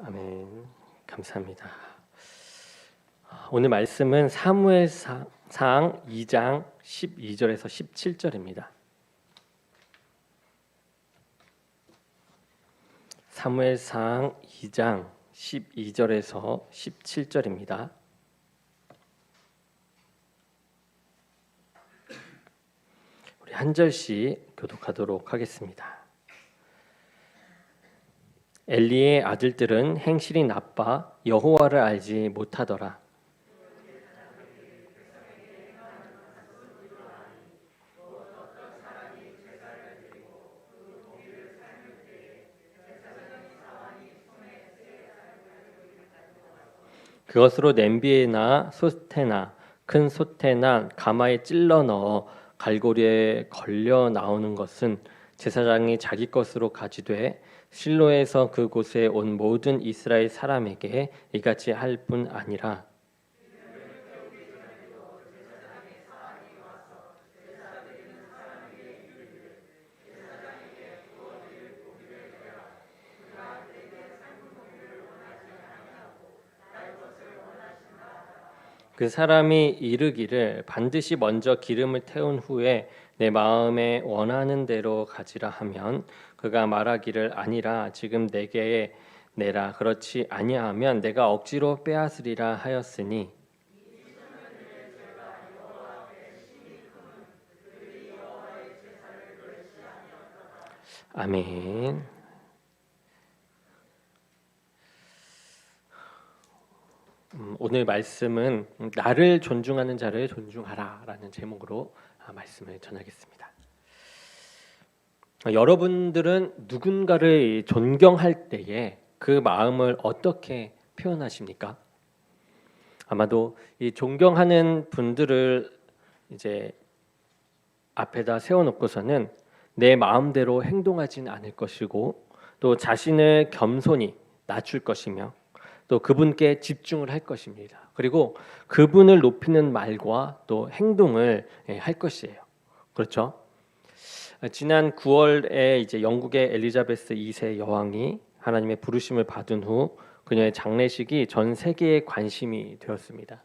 아멘. 감사합니다. 오늘 말씀은 사무엘상 2장 12절에서 17절입니다. 사무엘상 2장 12절에서 17절입니다. 우리 한 절씩 교독하도록 하겠습니다. 엘리의 아들들은 행실이 나빠 여호와를 알지 못하더라. 그것으로 냄비에나 솥에나 큰 솥에나 가마에 찔러 넣어 갈고리에 걸려 나오는 것은 제사장이 자기 것으로 가지되 실로에서 그곳에 온 모든 이스라엘 사람에게 이같이 할 뿐 아니라 그 사람이 이르기를 반드시 먼저 기름을 태운 후에 내 마음에 원하는 대로 가지라 하면 그가 말하기를 아니라 지금 내게 내라 그렇지 아니하면 내가 억지로 빼앗으리라 하였으니 아멘. 음, 오늘 말씀은 나를 존중하는 자를 존중하라라는 제목으로 아, 말씀을 전하겠습니다. 어, 여러분들은 누군가를 존경할 때에 그 마음을 어떻게 표현하십니까? 아마도 이 존경하는 분들을 이제 앞에다 세워놓고서는 내 마음대로 행동하진 않을 것이고 또 자신을 겸손히 낮출 것이며 또 그분께 집중을 할 것입니다. 그리고 그분을 높이는 말과 또 행동을 예, 할 것이에요. 그렇죠? 지난 9월에 이제 영국의 엘리자베스 2세 여왕이 하나님의 부르심을 받은 후 그녀의 장례식이 전 세계에 관심이 되었습니다.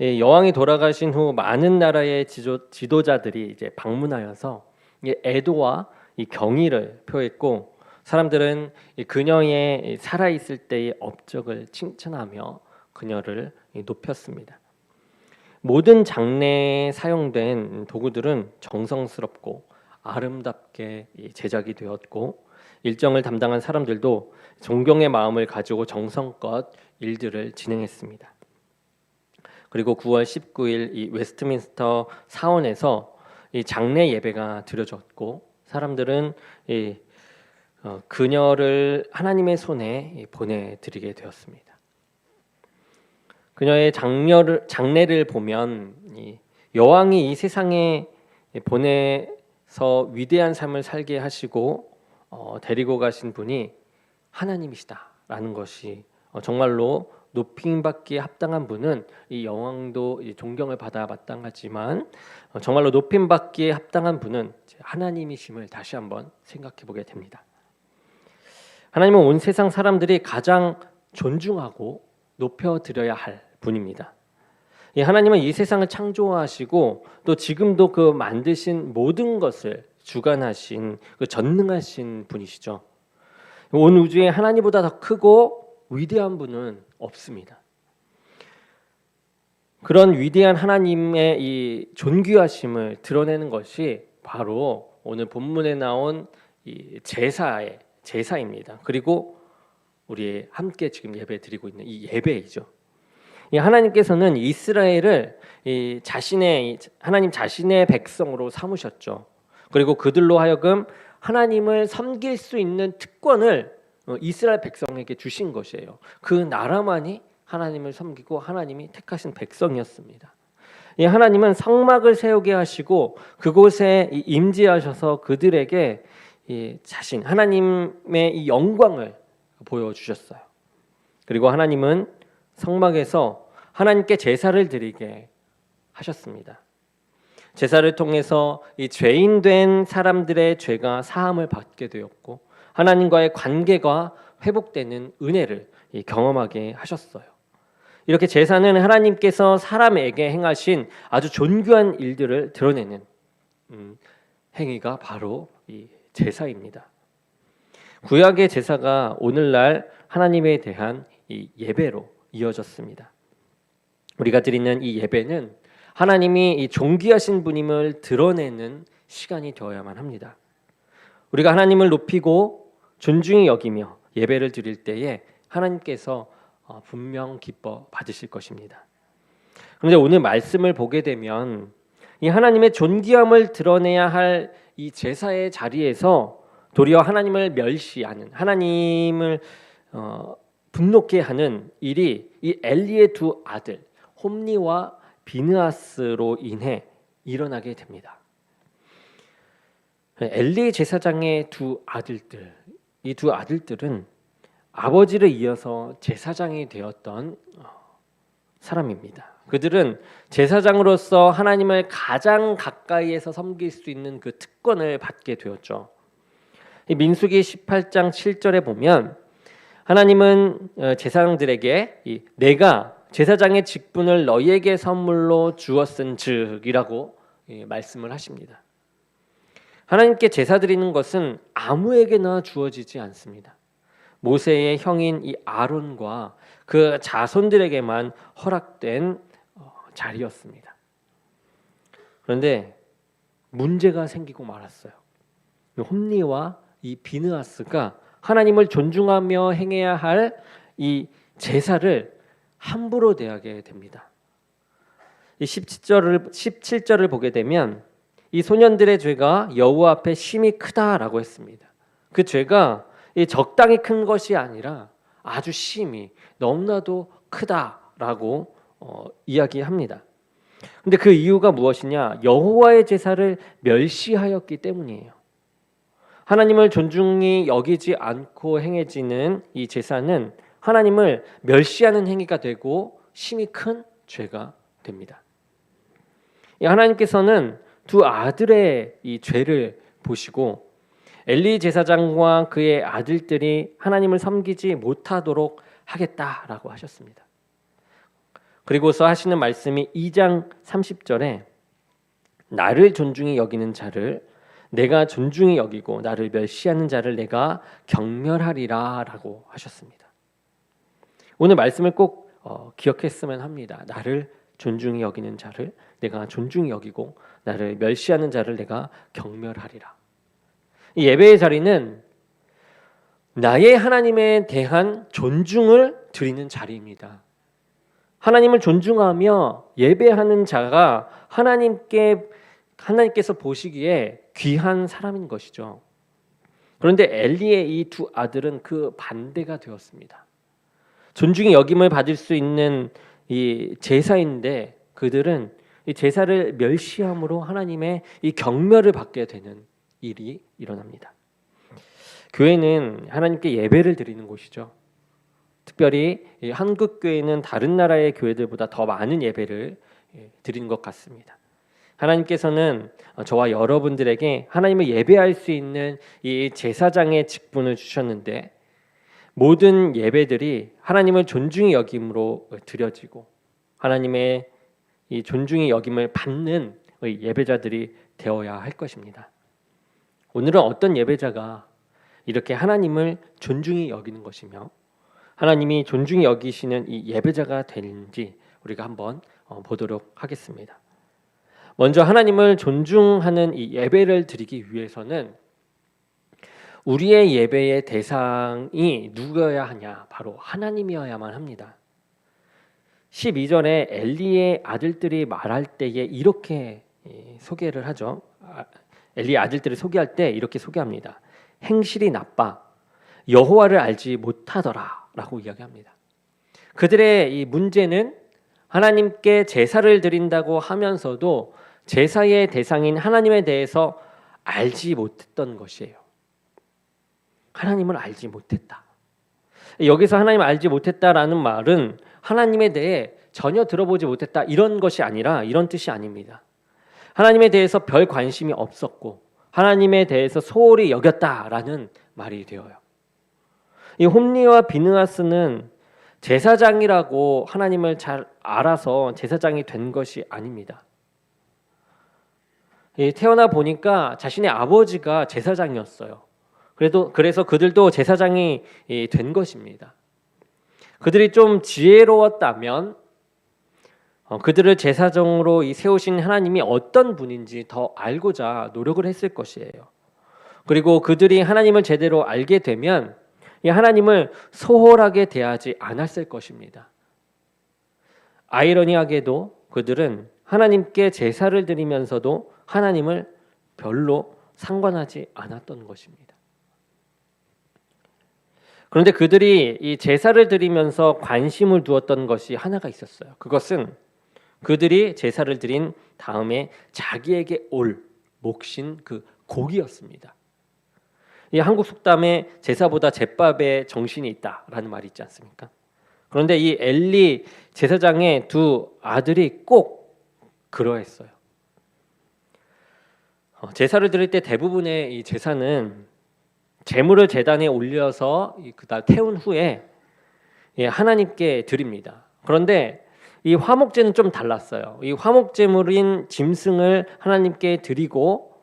여왕이 돌아가신 후 많은 나라의 지도, 지도자들이 이제 방문하여서 애도와 이 경의를 표했고 사람들은 그녀의 살아 있을 때의 업적을 칭찬하며 그녀를 높였습니다. 모든 장례에 사용된 도구들은 정성스럽고 아름답게 제작이 되었고 일정을 담당한 사람들도 존경의 마음을 가지고 정성껏 일들을 진행했습니다. 그리고 9월 19일 이 웨스트민스터 사원에서 이 장례 예배가 드려졌고 사람들은 이 어, 그녀를 하나님의 손에 보내드리게 되었습니다. 그녀의 장녀를, 장례를 보면 여왕이 이 세상에 보내서 위대한 삶을 살게 하시고 어, 데리고 가신 분이 하나님이시다라는 것이 어, 정말로 높임받기에 합당한 분은 이 여왕도 존경을 받아 마땅하지만 어, 정말로 높임받기에 합당한 분은 하나님이심을 다시 한번 생각해 보게 됩니다. 하나님은 온 세상 사람들이 가장 존중하고 높여 드려야 할 분입니다. 하나님은 이 세상을 창조하시고 또 지금도 그 만드신 모든 것을 주관하신 그 전능하신 분이시죠. 온 우주에 하나님보다 더 크고 위대한 분은 없습니다. 그런 위대한 하나님의 이 존귀하심을 드러내는 것이 바로 오늘 본문에 나온 이 제사의 제사입니다. 그리고 우리 함께 지금 예배 드리고 있는 이 예배이죠. 이 하나님께서는 이스라엘을 이 자신의 하나님 자신의 백성으로 삼으셨죠. 그리고 그들로 하여금 하나님을 섬길 수 있는 특권을 어, 이스라엘 백성에게 주신 것이에요. 그 나라만이 하나님을 섬기고 하나님이 택하신 백성이었습니다. 이 하나님은 성막을 세우게 하시고 그곳에 임재하셔서 그들에게 이 자신 하나님의 이 영광을 보여 주셨어요. 그리고 하나님은 성막에서 하나님께 제사를 드리게 하셨습니다. 제사를 통해서 이 죄인된 사람들의 죄가 사함을 받게 되었고 하나님과의 관계가 회복되는 은혜를 이 경험하게 하셨어요. 이렇게 제사는 하나님께서 사람에게 행하신 아주 존귀한 일들을 드러내는 음, 행위가 바로 이 제사입니다. 구약의 제사가 오늘날 하나님에 대한 이 예배로 이어졌습니다. 우리가 드리는 이 예배는 하나님이 이 존귀하신 분임을 드러내는 시간이 되어야만 합니다. 우리가 하나님을 높이고 존중히 여기며 예배를 드릴 때에 하나님께서 어, 분명 기뻐 받으실 것입니다. 그런데 오늘 말씀을 보게 되면 이 하나님의 존귀함을 드러내야 할 이 제사의 자리에서 도리어 하나님을 멸시하는 하나님을 어, 분노케 하는 일이 이 엘리의 두 아들 홈니와 비느아스로 인해 일어나게 됩니다. 엘리 제사장의 두 아들들 이 두 아들들은 아버지를 이어서 제사장이 되었던 어, 사람입니다. 그들은 제사장으로서 하나님을 가장 가까이에서 섬길 수 있는 그 특권을 받게 되었죠. 민수기 18장 7절에 보면 하나님은 어, 제사장들에게 내가 제사장의 직분을 너희에게 선물로 주었은 즉이라고 예, 말씀을 하십니다. 하나님께 제사 드리는 것은 아무에게나 주어지지 않습니다. 모세의 형인 이 아론과 그 자손들에게만 허락된 어, 자리였습니다. 그런데 문제가 생기고 말았어요. 홈리와 이 비느아스가 하나님을 존중하며 행해야 할 이 제사를 함부로 대하게 됩니다. 이 17절을 17절을 보게 되면 이 소년들의 죄가 여호와 앞에 심히 크다라고 했습니다. 그 죄가 적당히 큰 것이 아니라 아주 심히 너무나도 크다라고 어, 이야기합니다. 근데 그 이유가 무엇이냐? 여호와의 제사를 멸시하였기 때문이에요. 하나님을 존중히 여기지 않고 행해지는 이 제사는 하나님을 멸시하는 행위가 되고 심히 큰 죄가 됩니다. 하나님께서는 두 아들의 이 죄를 보시고 엘리 제사장과 그의 아들들이 하나님을 섬기지 못하도록 하겠다라고 하셨습니다. 그리고서 하시는 말씀이 2장 30절에 나를 존중히 여기는 자를 내가 존중히 여기고 나를 멸시하는 자를 내가 경멸하리라라고 하셨습니다. 오늘 말씀을 꼭 어, 기억했으면 합니다. 나를 존중히 여기는 자를 내가 존중히 여기고 나를 멸시하는 자를 내가 경멸하리라. 이 예배의 자리는 나의 하나님에 대한 존중을 드리는 자리입니다. 하나님을 존중하며 예배하는 자가 하나님께 하나님께서 보시기에 귀한 사람인 것이죠. 그런데 엘리의 이 두 아들은 그 반대가 되었습니다. 존중의 여김을 받을 수 있는 이 제사인데 그들은 이 제사를 멸시함으로 하나님의 이 경멸을 받게 되는 일이 일어납니다. 교회는 하나님께 예배를 드리는 곳이죠. 특별히 한국 교회는 다른 나라의 교회들보다 더 많은 예배를 예, 드리는 것 같습니다. 하나님께서는 저와 여러분들에게 하나님을 예배할 수 있는 이 제사장의 직분을 주셨는데 모든 예배들이 하나님을 존중히 여김으로 드려지고 하나님의 이 존중히 여김을 받는 예배자들이 되어야 할 것입니다. 오늘은 어떤 예배자가 이렇게 하나님을 존중히 여기는 것이며 하나님이 존중히 여기시는 이 예배자가 되는지 우리가 한번 어, 보도록 하겠습니다. 먼저 하나님을 존중하는 이 예배를 드리기 위해서는 우리의 예배의 대상이 누구여야 하냐? 바로 하나님이어야만 합니다. 12절에 엘리의 아들들이 말할 때에 이렇게 소개를 하죠. 아, 엘리의 아들들을 소개할 때 이렇게 소개합니다. 행실이 나빠 여호와를 알지 못하더라 라고 이야기합니다. 그들의 이 문제는 하나님께 제사를 드린다고 하면서도 제사의 대상인 하나님에 대해서 알지 못했던 것이에요. 하나님을 알지 못했다. 여기서 하나님 알지 못했다라는 말은 하나님에 대해 전혀 들어보지 못했다 이런 것이 아니라 이런 뜻이 아닙니다. 하나님에 대해서 별 관심이 없었고 하나님에 대해서 소홀히 여겼다라는 말이 되어요. 이 홈리와 비느하스는 제사장이라고 하나님을 잘 알아서 제사장이 된 것이 아닙니다. 이 태어나 보니까 자신의 아버지가 제사장이었어요. 그래도 그래서 그들도 제사장이 이, 된 것입니다. 그들이 좀 지혜로웠다면 어, 그들을 제사장으로 이 세우신 하나님이 어떤 분인지 더 알고자 노력을 했을 것이에요. 그리고 그들이 하나님을 제대로 알게 되면 이 하나님을 소홀하게 대하지 않았을 것입니다. 아이러니하게도 그들은 하나님께 제사를 드리면서도 하나님을 별로 상관하지 않았던 것입니다. 그런데 그들이 이 제사를 드리면서 관심을 두었던 것이 하나가 있었어요. 그것은 그들이 제사를 드린 다음에 자기에게 올 몫인 그 고기였습니다. 이 한국 속담에 제사보다 제밥에 정신이 있다라는 말이 있지 않습니까? 그런데 이 엘리 제사장의 두 아들이 꼭 그러했어요. 어, 제사를 드릴 때 대부분의 이 제사는 제물을 제단에 올려서 그다 태운 후에 예, 하나님께 드립니다. 그런데 이 화목제는 좀 달랐어요. 이 화목제물인 짐승을 하나님께 드리고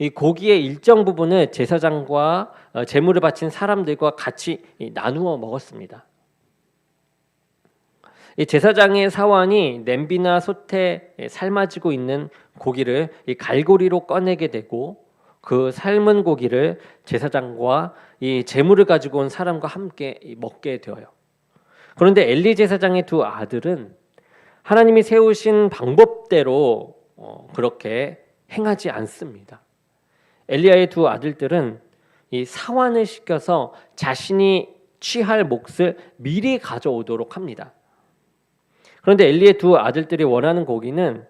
이 고기의 일정 부분을 제사장과 어, 제물을 바친 사람들과 같이 나누어 먹었습니다. 이 제사장의 사원이 냄비나 솥에 삶아지고 있는 고기를 이 갈고리로 꺼내게 되고 그 삶은 고기를 제사장과 이 제물을 가지고 온 사람과 함께 먹게 되어요. 그런데 엘리 제사장의 두 아들은 하나님이 세우신 방법대로 어, 그렇게 행하지 않습니다. 엘리야의 두 아들들은 이 사환을 시켜서 자신이 취할 몫을 미리 가져오도록 합니다. 그런데 엘리의 두 아들들이 원하는 고기는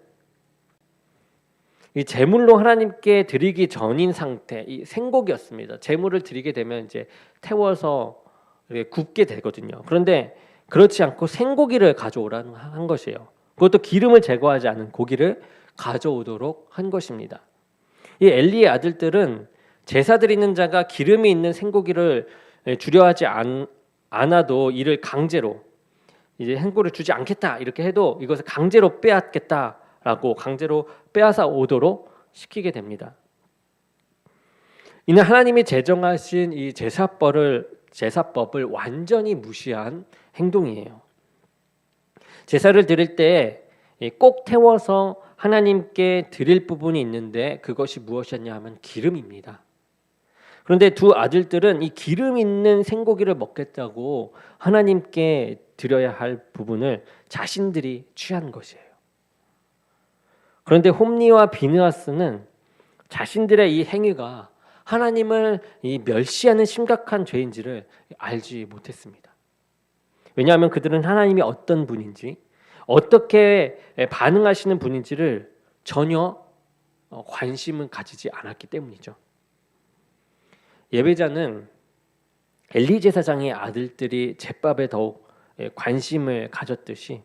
이 제물로 하나님께 드리기 전인 상태, 이 생고기였습니다. 제물을 드리게 되면 이제 태워서 굽게 되거든요. 그런데 그렇지 않고 생고기를 가져오라는 한 것이에요. 그것도 기름을 제거하지 않은 고기를 가져오도록 한 것입니다. 이 엘리의 아들들은 제사 드리는 자가 기름이 있는 생고기를 주려하지 않, 않아도 이를 강제로 이제 행고를 주지 않겠다 이렇게 해도 이것을 강제로 빼앗겠다라고 강제로 빼앗아 오도록 시키게 됩니다. 이는 하나님이 제정하신 이 제사법을 제사법을 완전히 무시한 행동이에요. 제사를 드릴 때 꼭 태워서 하나님께 드릴 부분이 있는데 그것이 무엇이었냐 하면 기름입니다. 그런데 두 아들들은 이 기름 있는 생고기를 먹겠다고 하나님께 드려야 할 부분을 자신들이 취한 것이에요. 그런데 홈리와 비느하스는 자신들의 이 행위가 하나님을 이 멸시하는 심각한 죄인지를 알지 못했습니다. 왜냐하면 그들은 하나님이 어떤 분인지 어떻게 반응하시는 분인지를 전혀 어, 관심을 가지지 않았기 때문이죠. 예배자는 엘리 제사장의 아들들이 제밥에 더욱 관심을 가졌듯이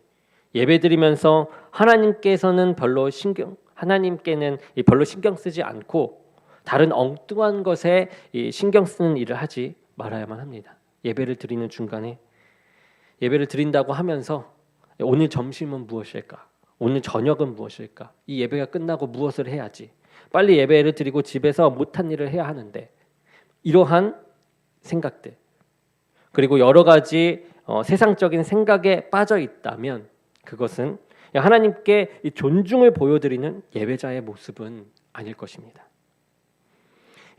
예배드리면서 하나님께서는 별로 신경 하나님께는 별로 신경 쓰지 않고 다른 엉뚱한 것에 신경 쓰는 일을 하지 말아야만 합니다. 예배를 드리는 중간에 예배를 드린다고 하면서 오늘 점심은 무엇일까? 오늘 저녁은 무엇일까? 이 예배가 끝나고 무엇을 해야지? 빨리 예배를 드리고 집에서 못한 일을 해야 하는데 이러한 생각들 그리고 여러 가지 어, 세상적인 생각에 빠져 있다면 그것은 하나님께 존중을 보여드리는 예배자의 모습은 아닐 것입니다.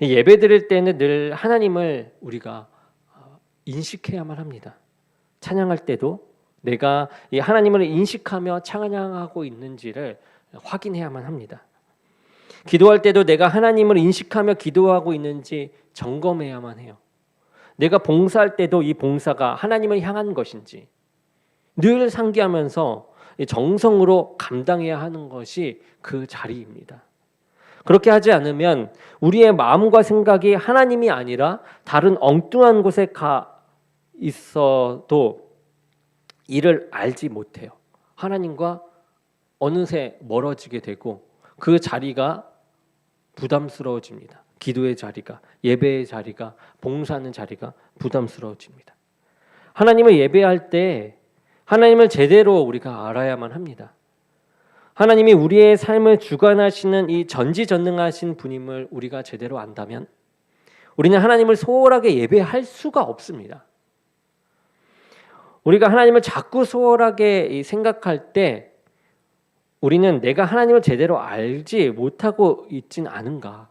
예배 드릴 때는 늘 하나님을 우리가 어, 인식해야만 합니다. 찬양할 때도 내가 이 하나님을 인식하며 찬양하고 있는지를 확인해야만 합니다. 기도할 때도 내가 하나님을 인식하며 기도하고 있는지 점검해야만 해요. 내가 봉사할 때도 이 봉사가 하나님을 향한 것인지 늘 상기하면서 정성으로 감당해야 하는 것이 그 자리입니다. 그렇게 하지 않으면 우리의 마음과 생각이 하나님이 아니라 다른 엉뚱한 곳에 가 있어도 이를 알지 못해요. 하나님과 어느새 멀어지게 되고 그 자리가 부담스러워집니다. 기도의 자리가, 예배의 자리가, 봉사하는 자리가 부담스러워집니다. 하나님을 예배할 때 하나님을 제대로 우리가 알아야만 합니다. 하나님이 우리의 삶을 주관하시는 이 전지전능하신 분임을 우리가 제대로 안다면 우리는 하나님을 소홀하게 예배할 수가 없습니다. 우리가 하나님을 자꾸 소홀하게 생각할 때 우리는 내가 하나님을 제대로 알지 못하고 있진 않은가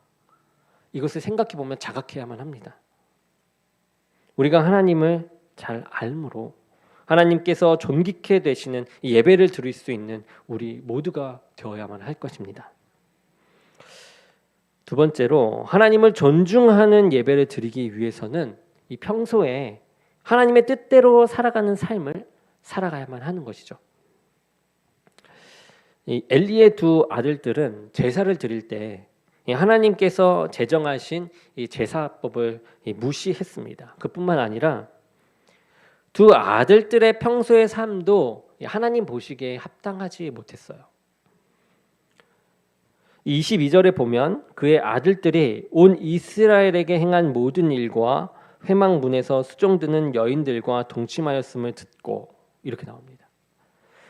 이것을 생각해 보면 자각해야만 합니다. 우리가 하나님을 잘 알므로 하나님께서 존귀케 되시는 이 예배를 드릴 수 있는 우리 모두가 되어야만 할 것입니다. 두 번째로 하나님을 존중하는 예배를 드리기 위해서는 이 평소에 하나님의 뜻대로 살아가는 삶을 살아가야만 하는 것이죠. 이 엘리의 두 아들들은 제사를 드릴 때 하나님께서 제정하신 이 제사법을 무시했습니다. 그뿐만 아니라 두 아들들의 평소의 삶도 하나님 보시기에 합당하지 못했어요. 22절에 보면 그의 아들들이 온 이스라엘에게 행한 모든 일과 회망문에서 수종드는 여인들과 동침하였음을 듣고 이렇게 나옵니다.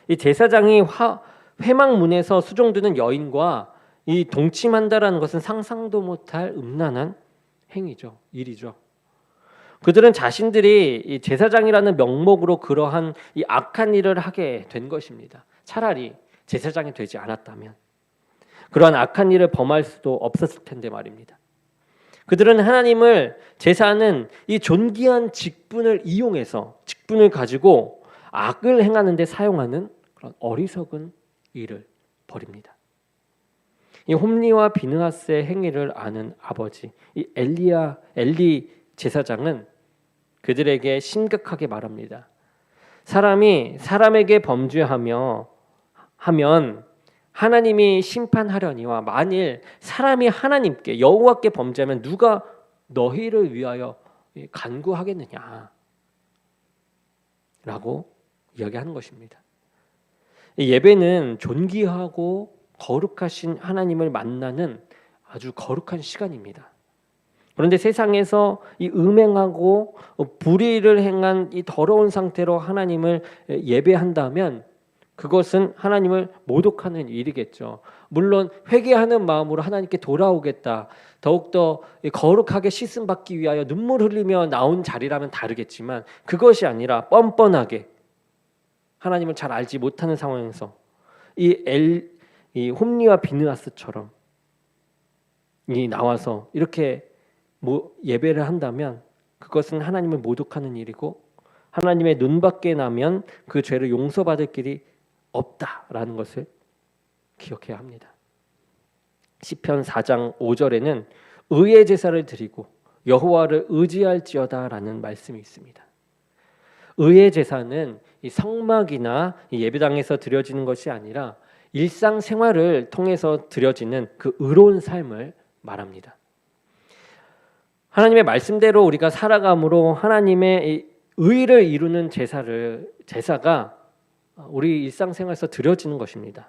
이 제사장이 화, 회망문에서 수종드는 여인과 이 동침한다라는 것은 상상도 못할 음란한 행위죠, 일이죠. 그들은 자신들이 이 제사장이라는 명목으로 그러한 이 악한 일을 하게 된 것입니다. 차라리 제사장이 되지 않았다면 그러한 악한 일을 범할 수도 없었을 텐데 말입니다. 그들은 하나님을 제사하는 이 존귀한 직분을 이용해서 직분을 가지고 악을 행하는 데 사용하는 그런 어리석은 일을 벌입니다. 이 홈리와 비느하스의 행위를 아는 아버지 이 엘리야 엘리 제사장은 그들에게 심각하게 말합니다. 사람이 사람에게 범죄하며 하면 하나님이 심판하려니와 만일 사람이 하나님께 여호와께 범죄하면 누가 너희를 위하여 간구하겠느냐 라고 이야기하는 것입니다. 예배는 존귀하고 거룩하신 하나님을 만나는 아주 거룩한 시간입니다. 그런데 세상에서 이 음행하고 불의를 행한 이 더러운 상태로 하나님을 예배한다면 그것은 하나님을 모독하는 일이겠죠. 물론 회개하는 마음으로 하나님께 돌아오겠다. 더욱더 거룩하게 씻음 받기 위하여 눈물 흘리며 나온 자리라면 다르겠지만 그것이 아니라 뻔뻔하게 하나님을 잘 알지 못하는 상황에서 이 엘, 이 홈리와 비느하스처럼 이 나와서 이렇게 뭐 예배를 한다면 그것은 하나님을 모독하는 일이고 하나님의 눈 밖에 나면 그 죄를 용서받을 길이 없다라는 것을 기억해야 합니다. 시편 4장 5절에는 의의 제사를 드리고 여호와를 의지할지어다라는 말씀이 있습니다. 의의 제사는 이 성막이나 이 예배당에서 드려지는 것이 아니라 일상 생활을 통해서 드려지는 그 의로운 삶을 말합니다. 하나님의 말씀대로 우리가 살아감으로 하나님의 의를 이루는 제사를 제사가 우리 일상생활에서 드려지는 것입니다.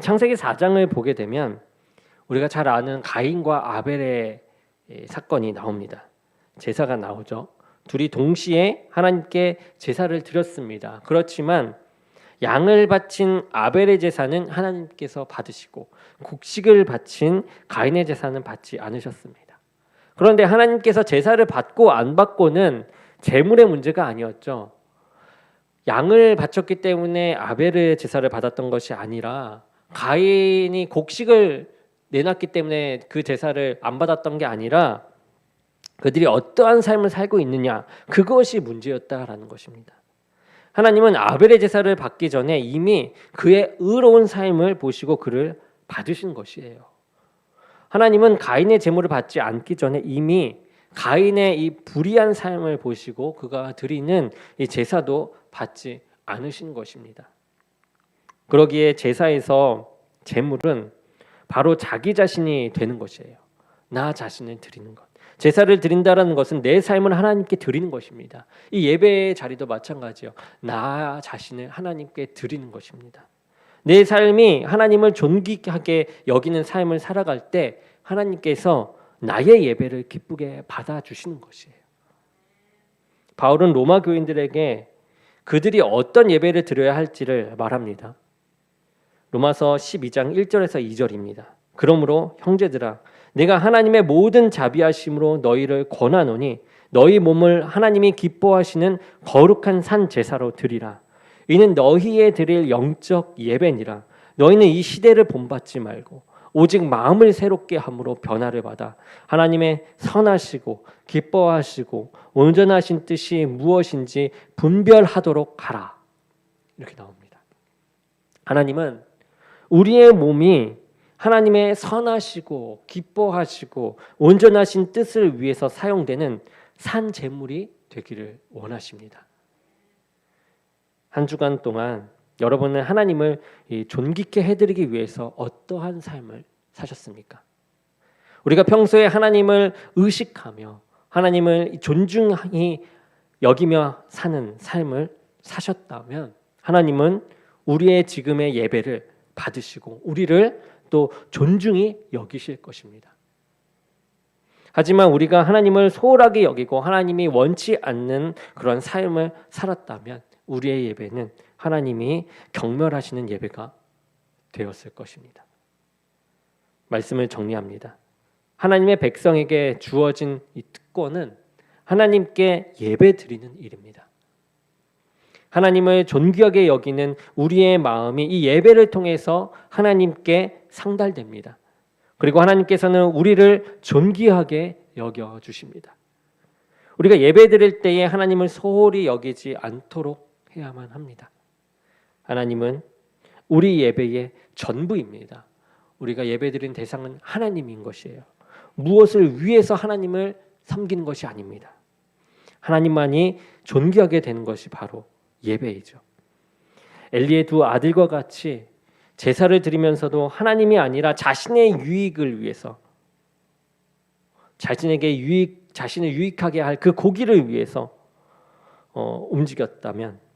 창세기 4장을 보게 되면 우리가 잘 아는 가인과 아벨의 사건이 나옵니다. 제사가 나오죠. 둘이 동시에 하나님께 제사를 드렸습니다. 그렇지만 양을 바친 아벨의 제사는 하나님께서 받으시고 곡식을 바친 가인의 제사는 받지 않으셨습니다. 그런데 하나님께서 제사를 받고 안 받고는 재물의 문제가 아니었죠. 양을 바쳤기 때문에 아벨의 제사를 받았던 것이 아니라 가인이 곡식을 내놨기 때문에 그 제사를 안 받았던 게 아니라 그들이 어떠한 삶을 살고 있느냐 그것이 문제였다라는 것입니다. 하나님은 아벨의 제사를 받기 전에 이미 그의 의로운 삶을 보시고 그를 받으신 것이에요. 하나님은 가인의 제물을 받지 않기 전에 이미 가인의 이 불의한 삶을 보시고 그가 드리는 이 제사도 받지 않으신 것입니다. 그러기에 제사에서 제물은 바로 자기 자신이 되는 것이에요. 나 자신을 드리는 것. 제사를 드린다라는 것은 내 삶을 하나님께 드리는 것입니다. 이 예배의 자리도 마찬가지요. 나 자신을 하나님께 드리는 것입니다. 내 삶이 하나님을 존귀하게 여기는 삶을 살아갈 때 하나님께서 나의 예배를 기쁘게 받아 주시는 것이에요. 바울은 로마 교인들에게 그들이 어떤 예배를 드려야 할지를 말합니다. 로마서 12장 1절에서 2절입니다. 그러므로 형제들아 내가 하나님의 모든 자비하심으로 너희를 권하노니 너희 몸을 하나님이 기뻐하시는 거룩한 산 제사로 드리라. 이는 너희의 드릴 영적 예배니라. 너희는 이 시대를 본받지 말고 오직 마음을 새롭게 함으로 변화를 받아 하나님의 선하시고 기뻐하시고 온전하신 뜻이 무엇인지 분별하도록 하라. 이렇게 나옵니다. 하나님은 우리의 몸이 하나님의 선하시고 기뻐하시고 온전하신 뜻을 위해서 사용되는 산 제물이 되기를 원하십니다. 한 주간 동안 여러분은 하나님을 이 존귀케 해드리기 위해서 어떠한 삶을 사셨습니까? 우리가 평소에 하나님을 의식하며 하나님을 존중히 여기며 사는 삶을 사셨다면 하나님은 우리의 지금의 예배를 받으시고 우리를 또 존중히 여기실 것입니다. 하지만 우리가 하나님을 소홀하게 여기고 하나님이 원치 않는 그런 삶을 살았다면 우리의 예배는 하나님이 경멸하시는 예배가 되었을 것입니다. 말씀을 정리합니다. 하나님의 백성에게 주어진 이 특권은 하나님께 예배 드리는 일입니다. 하나님을 존귀하게 여기는 우리의 마음이 이 예배를 통해서 하나님께 상달됩니다. 그리고 하나님께서는 우리를 존귀하게 여겨 주십니다. 우리가 예배 드릴 때에 하나님을 소홀히 여기지 않도록 해야만 합니다. 하나님은 우리 예배의 전부입니다. 우리가 예배드린 대상은 하나님인 것이에요. 무엇을 위해서 하나님을 섬기는 것이 아닙니다. 하나님만이 존귀하게 되는 것이 바로 예배이죠. 엘리의 두 아들과 같이 제사를 드리면서도 하나님이 아니라 자신의 유익을 위해서 자신에게 유익 자신을 유익하게 할 그 고기를 위해서 어, 움직였다면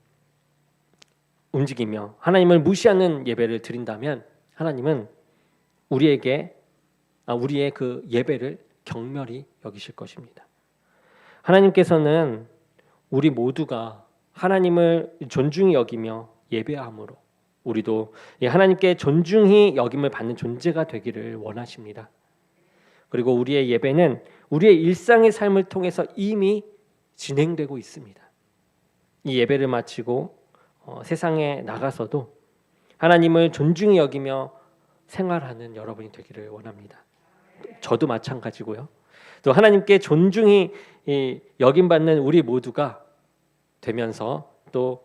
움직이며 하나님을 무시하는 예배를 드린다면 하나님은 우리에게 아, 우리의 그 예배를 경멸히 여기실 것입니다. 하나님께서는 우리 모두가 하나님을 존중히 여기며 예배함으로 우리도 이 하나님께 존중히 여김을 받는 존재가 되기를 원하십니다. 그리고 우리의 예배는 우리의 일상의 삶을 통해서 이미 진행되고 있습니다. 이 예배를 마치고 어, 세상에 나가서도 하나님을 존중히 여기며 생활하는 여러분이 되기를 원합니다. 저도 마찬가지고요. 또 하나님께 존중히 이, 여김받는 우리 모두가 되면서 또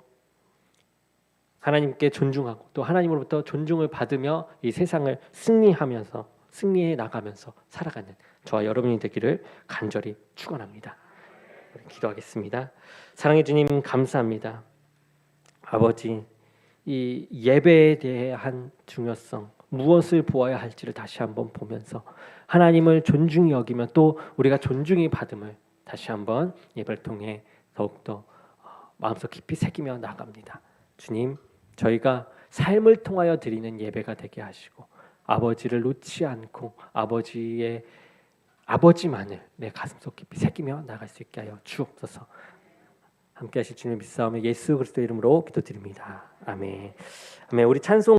하나님께 존중하고 또 하나님으로부터 존중을 받으며 이 세상을 승리하면서 승리해 나가면서 살아가는 저와 여러분이 되기를 간절히 축원합니다. 기도하겠습니다. 사랑해 주님 감사합니다. 아버지 이 예배에 대한 중요성 무엇을 보아야 할지를 다시 한번 보면서 하나님을 존중히 여기며 또 우리가 존중히 받음을 다시 한번 예배를 통해 더욱더 어, 마음속 깊이 새기며 나갑니다. 주님 저희가 삶을 통하여 드리는 예배가 되게 하시고 아버지를 놓지 않고 아버지의 아버지만을 내 가슴속 깊이 새기며 나갈 수 있게 하여 주옵소서. 함께 하실 주님 믿사오며 예수 그리스도 이름으로 기도드립니다. 아멘. 아멘. 우리 찬송